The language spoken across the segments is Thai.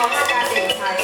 ของอาจารย์เด่นชัย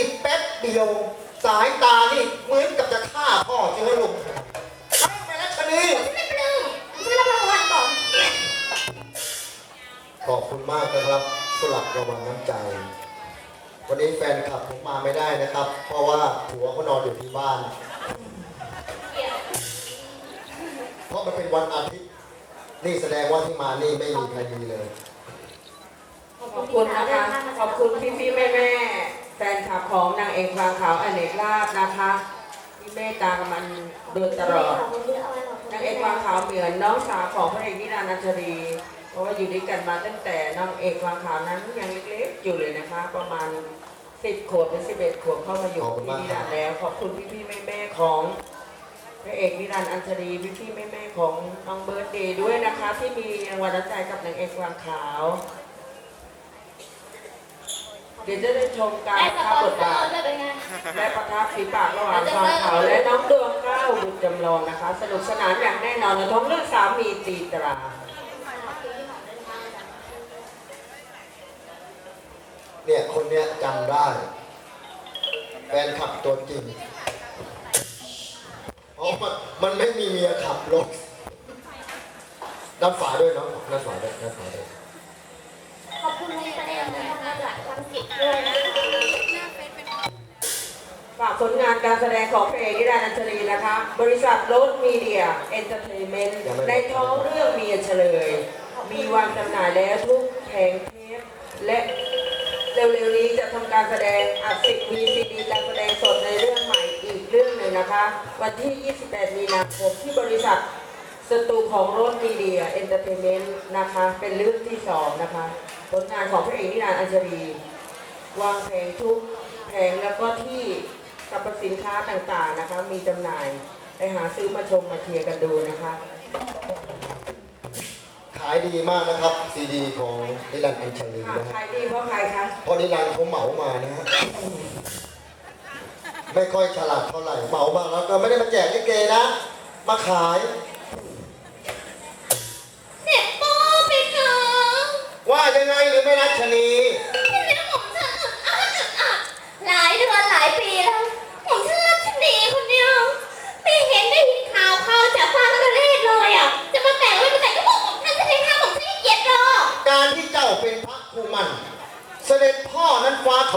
นี่แป๊บเดียว สายตานี่เหมือนกับจะฆ่าพ่อใช่ไหมลูกเข้าไปแล้วชนีไม่ปลื้มช่วยรับรางวัลก่อนขอบคุณมากนะครับสำหรับรางวัลน้ำใจ วันนี้แฟนคลับผมมาไม่ได้นะครับ เพราะว่าผัวเขานอนอยู่ที่บ้าน เพราะมันเป็นวันอาทิตย์ นี่แสดงว่าที่มานี่ไม่มีใครดีเลย ขอบคุณนะคะ ขอบคุณพี่พี่แม่แม่ๆ แฟนคลับของนางเอกฟางขาวอเนกลาบนะคะที่เมตตากับมันโดยตลอดนางเอกวางขาวเหมือนน้องสาวของพระเอกนิรันดร์นันทรีเพราะว่าอยู่ด้วยกันมาตั้งแต่นางเอกวางขาวนั้นยังเล็กๆอยู่เลยนะคะ ประมาณสิบขวบหรือสิบเอ็ดขวบเข้ามาอยู่ขอบคุณที่มากนิครัรับนดร์แล้วขอบคุณพี่พี่ๆแม่ๆของพระเอกนิรันดร์อัญชลีพี่พี่ๆแม่ๆของน้องเบิร์ดเดย์ด้วยนะคะ ที่มีรางวัลน้ำใจกับนางเอกวางขาว เดี๋ยวจะได้ชมการได้สประปทัอบนบทบาทเซอร์ด้วยเป็นไง และประทับฝีปากระหว่างฟางขาวและน้องดวงเก้าบุญจำลองนะคะ สนุกสนานอย่างแน่นอนในท้องเรื่องสามีตีตรา เนี่ยคนเนี้ยจำได้แฟนขับตัวจริงเพราะมันมันไม่มีเมียขับรถด้านฝาด้วยเนาะด้านฝาด้วยด้านฝาด้วย ขอบคุณนักแฝากผลงานการแสดงของพระเอกนิรันดร์อัญชลีนะคะ บริษัทโรดมีเดียเอนเตอร์เทนเมนต์ในท้องเรื่องเมียเฉลย มีวางจำหน่ายแล้วทุกแผงเทปและเร็วๆนี้จะทำการแสดงอัดสิบมีซีดีการแสดงสดในเรื่องใหม่อีกเรื่องหนึ่งนะคะ วันที่ 28 มีนาคมที่บริษัทสตูของโรดมีเดียเอนเตอร์เทนเมนต์นะคะ เป็นเรื่องที่สองนะคะ ผลงานของพระเอกนิรันดร์อัญชลี วางแผงทุกแผงแล้วก็ที่สรรพสินค้าต่างๆนะคะ มีจำหน่ายไปหาซื้อมาชมมาเทียร์กันดูนะคะ ขายดีมากนะครับซีดีของนิรันดร์อัญชลีค่ะนะใคฮะรดีเพราะใครคะเพราะนิรันดร์เขาเหมามานะฮะ ไม่ค่อยฉลาดเท่าไหร่เหมามาแล้วก็ไม่ได้มาแจกลิเกนะ มาขาย เด็กโป้ไปเถอะว่ายังไงหรือไม่รัชนีที่นี่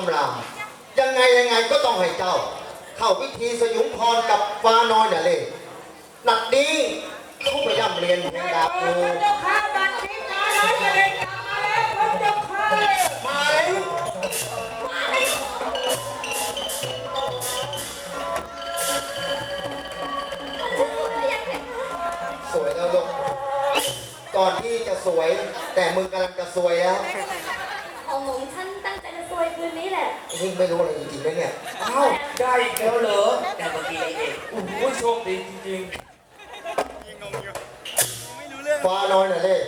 ำรามยังไงยังไงก็ต้องให้เจ้า เข้าพิธีสยุมพรกับฟ้าน้อยน่ะเลยหนัดนี้เขาไปย่ำเรียนเพลงดาบพกูระเจ้าข้าบัดนี้มาแล้วเสด็จกลับมาแล้วพระเจ้าข้ามาแล้วสวยแล้วลูกก่อนที่จะสวย แต่มึงกำลังจะสวยแล้ว นนี้แหละนี่ไม่รู้อะไรจริงๆนะเนี่ยอ้าวได้อีกแล้วเหรอแต่เมื่อกี้นี่เองโอ้โหโชคดีจริงฟ้าน้อยน่ะเล่ๆ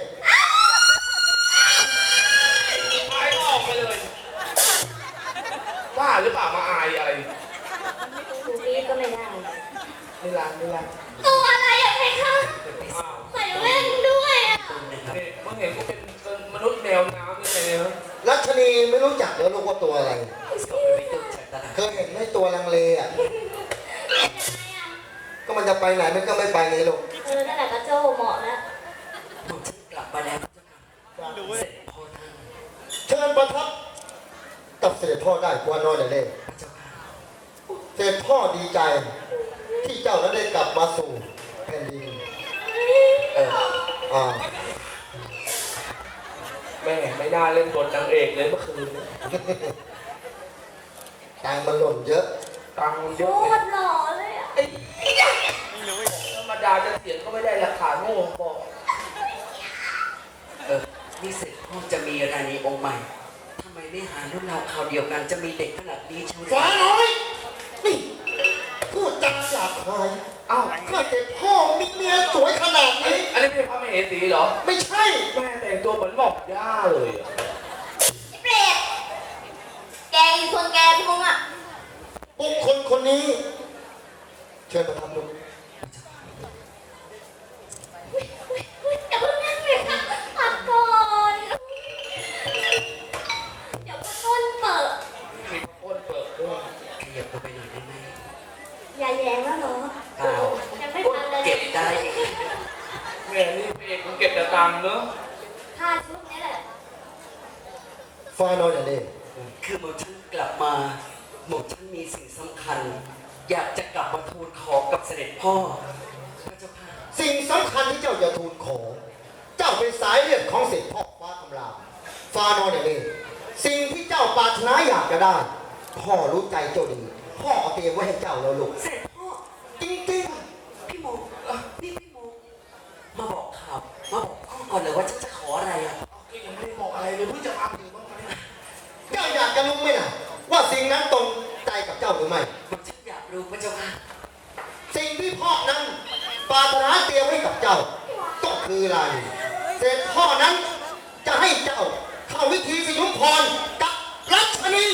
อายออกไปเลยบ้าหรือเปล่ามาอายอะไรคืนนี้ก็ไม่ได้ไม่รันไม่รันตัวอะไรอะเพคะอ้าวใส่แว่นด้วยอะนี่มึงเห็นกูเป็นมนุษย์แนวน้ำยังไงเนี่ย รัชนีไม่รู้จักแล้วลูกว่าตัวอะไร เคยเห็นไหมตัวลังเลอะ ก็มันจะไปไหนมันก็ไม่ไปนี่ลูกเออนั่นแหละกระโจเหมาะแล้วผมฉันกลับมาแล้วเจ้าค่ะเสร็จพ่อท่านเชิญประทับกับเสด็จพ่อได้กว่าน้อยน่ะเล่พระเจ้าค่ะเสด็จพ่อดีใจ ที่เจ้านั้นได้กลับมาสู่แผ่นดินเอออ่า แม่ไม่น่าเล่นบทนางเอกเลยเมื่อคืนนี้ตังค์มันหล่นเยอะ ตังค์มันเยโคอะเลย ตรหล่อเลยอะไอ้ธรรมดาจะเสียงก็ไม่ได้ราคาโง่บอกเออนี่เสร็จพ่อจะมีราณีองค์ใหม่ ทำไมไม่หารุ่นเราคราวเดียวกันจะมีเด็กขนาดนี้เชียวหรือฟ้าน้อย นี่พูดจาหยาบคาย อ้าวถ้าเสด็จพ่อมีเมียสวยขนาดอันนี้นี้ อันนี้เป็นพระมเหสีเหรอ ไม่ใช่ แม่แต่งตัวเหมือนหมอกย่าเลยอะไอ้เปรตแกอีกคนแกพี่มึงอะบุคคลคนนี้ เชิญประทับลูก ฟ้าน้อยน่ะเล่คือหมอฉันกลับมาหมอฉันมีสิ่งสำคัญ อยากจะกลับมาทูลขอกับเสด็จพ่อพระเจ้าค่ะสิ่งสำคัญที่เจ้าจะทูลขอ เจ้าเป็นสายเลือดของเศรษฐพ่อฟ้าคำรามฟ้าน้อยน่ะเล่สิ่งที่เจ้าปรารถนาอยากจะได้ พ่อรู้ใจเจ้าดี พ่อเอาเตรียมไว้ให้เจ้าแล้วลูก เสด็จพ่อจริงพี่โมเอ่อนี่พี่โมมาบอกข่าวมาบอกพ่อก่อนเลยว่าฉันจะ ว่าสิ่งนั้นตรงใจกับเจ้าหรือไม่ ผมฉันอยากรู้พระเจ้าค่ะสิ่งที่พ่อนั้นปรารถนาเตรียมไว้กับเจ้า ก็คืออะไรเสร็จพ่อนั้นจะให้เจ้าเข้าวิธีสยุมพรกับรัชนี